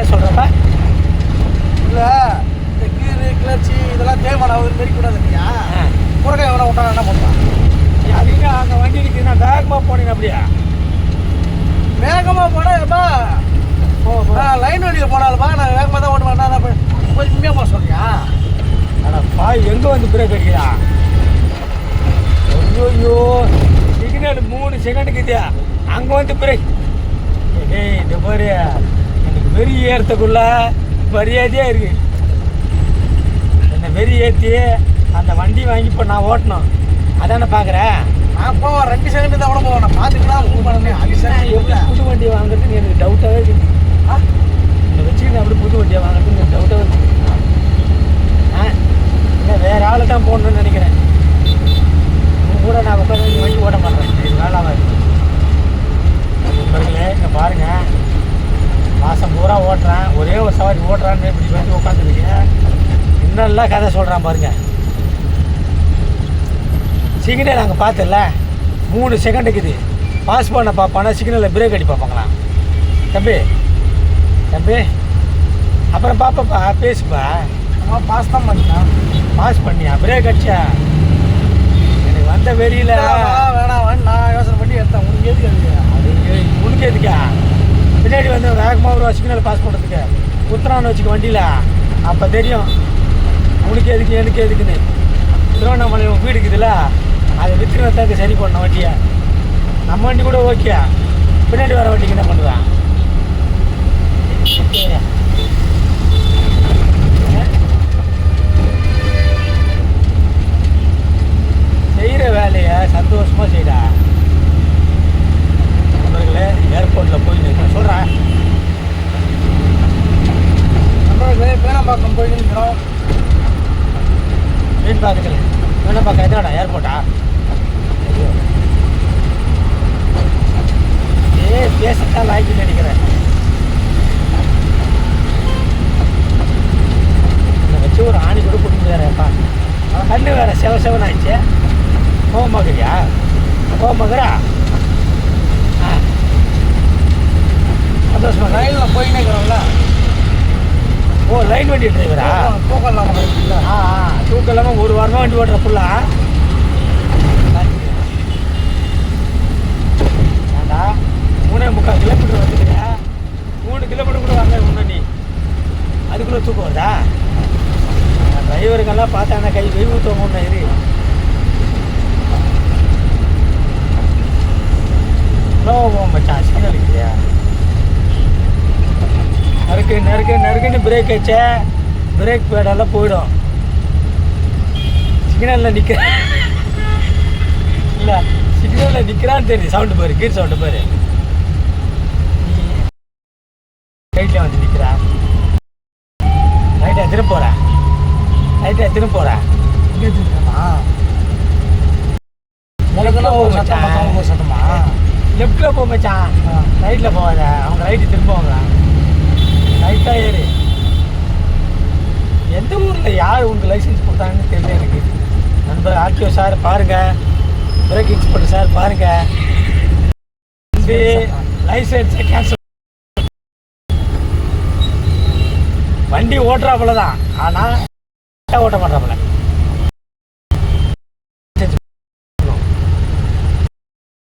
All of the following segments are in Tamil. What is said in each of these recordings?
என்ன சொல்கிறப்ப இல்ல இந்த கீரு கிளர்ச்சி இதெல்லாம் தேய்மானம் ஆகுது மாரி கூடாது இல்லையா? முருகை எவனை விட்டா என்ன பண்ணுவான்? அதிக அங்கே வண்டி நான் வேகமாக போனீங்க அப்படியா? வேகமா போனா எப்பா? நான் லைன் வண்டியில் போனாலும்பா நான் வேகமாக தான் ஓட்டுவேன். நான் கொஞ்சம் கம்மியாக போக சொல்றியா? அட பாய் எங்கே வந்து பிரேக் அடிக்கிறா ஐயோ சிக்னல் மூணு செகண்டுக்கு இதா அங்கே வந்து பிரேக் ஏய் இந்த பாரு. வெறி ஏறத்துக்குள்ள மரியாதையாக இருக்கு. என்னை வெறி ஏற்றி அந்த வண்டி வாங்கி இப்போ நான் ஓட்டணும். அதானே பார்க்குறேன் நான் போவேன். ரெண்டு செகண்ட் தான் கூட போவேன். நான் பார்த்துக்கலாம் மூவ் பண்ணனே அது சரி எப்படி புது வண்டி வாங்குறதுன்னு எனக்கு டவுட்டாகவே இருக்கு. ஆ? என்னை வச்சுக்கிட்டு அப்படி புது வண்டியை வாங்குறதுன்னு எனக்கு டவுட்டாகவே இருக்கு ஆ இல்லை வேற ஆளு தான் போடணும்னு நினைக்கிறேன் உங்க கூட நான் உட்காந்து வண்டி ஓட்ட மாட்டேன் இது வேளாமா இருக்கு நண்பர்களே இங்கே பாருங்க மாதம் பூரா ஓட்டுறேன் ஒரே ஒரு சவாரி வந்து உட்காந்துருக்கீங்க இன்னெல்லாம் கதை சொல்கிறான் பாருங்க. சிக்னல் நாங்கள் பார்த்தல மூணு செகண்ட் இருக்குது. பாஸ் பண்ண பார்ப்பானா? சிக்னலில் பிரேக் அடி பார்ப்பாங்களா தம்பி தம்பி. அப்புறம் பாப்பாப்பா பேசுப்பா. நம்ம பாஸ் தான் பண்ணிட்டேன் பாஸ் பண்ணியா? பிரேக் அடிச்சா? எனக்கு வந்த வெறியில் வேணாம் வேணாம் நான் யோசனை பண்ணி எடுத்தேன். உனக்கு எதுக்கு அது? அது உனக்கு எதுக்கா? பின்னாடி வந்து வேகமாக ஒரு சிக்னல் பாஸ் பண்ணுறதுக்கு உத்தரான்னு வச்சுக்க வண்டியில். அப்போ தெரியும். உனக்கு எதுக்கு எனக்கு எதுக்குன்னு. திருவண்ணாமலை உன் வீடு இருக்குதுல்ல அதை விற்கிறதாக்கு சரி பண்ண வண்டியை. நம்ம வண்டி கூட ஓகே. பின்னாடி வர வண்டிக்கு என்ன பண்ணுவேன் மீன் பார்க்க எதாடா ஏர்போர்ட்டா ஏ பேசத்தான் லாய்க்கு நினைக்கிறேன். என்னை வச்சு ஒரு ஆணி கூட கொடுக்க வேறப்பா கண்ணு வேற செவ செவன் ஆயிடுச்சு. கோவமாக்குறியா கோவமாக்குறா சந்தோஷமா ரயிலில் போய் நிற்கிறோம்ல ஓ லைன் வண்டி டிரைவரா இருக்குல்ல ஆ ஆ, தூக்கம் இல்லாமல் ஒரு வாரமாக வண்டி ஓட்டுற ஃபுல்லாக ஏண்டா? மூணே முக்கால் கிலோமீட்டர் வந்துக்கிறியா மூணு கிலோமீட்டர் கூட வாங்க முன்ன நீ. அதுக்குள்ளே தூக்கம் வருதா? டிரைவருக்கெல்லாம் பார்த்தானா கை வெய் ஊற்ற முன்ன இரு மச்சான் சிக்னல் இல்லையா? நறுக்கு நறுக்கு நறுக்குன்னு பிரேக் வச்சே பிரேக் பேடெல்லாம் போயிடும். சிக்னலில் நிற்க இல்லை சிக்னலில் நிற்கிறான்னு தெரியுது. சவுண்டு பாரு கீர் சவுண்டு பாரு. ரைட்டில் வந்து நிற்கிறா ரைட்டாக திரும்ப போகிறேன் ரைட்டாக திரும்ப போகிறேன் இங்கே வச்சுருக்கேம்மா எனக்குன்னா ஒரு சட்டம் மற்றவங்க ஒரு சட்டமா லெஃப்ட்டில் போ மச்சான். ரைட்டில் போகாத. அவங்க ரைட்டு திரும்புவாங்க ரைட்டாக ஏறு. எந்த ஊரில் யார் உங்களுக்கு லைசன்ஸ் கொடுத்தாங்கன்னு தெரியல எனக்கு. நண்பர் ஆக்கியோ சார் பாருங்க. பிரேக் இன்ஸ்பெக்டர் சார் பாருங்க. இது லைசன்ஸை கேன்சல் வண்டி ஓட்டுறாப்புல தான் ஆனால் ஓட்ட மாட்டாப்புல.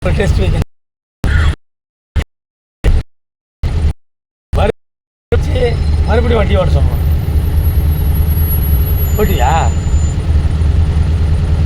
டெஸ்ட் வைக்கணும் மறுபடியும் வண்டி ஓட்ட சொல்லுவோம். ஓட்டியா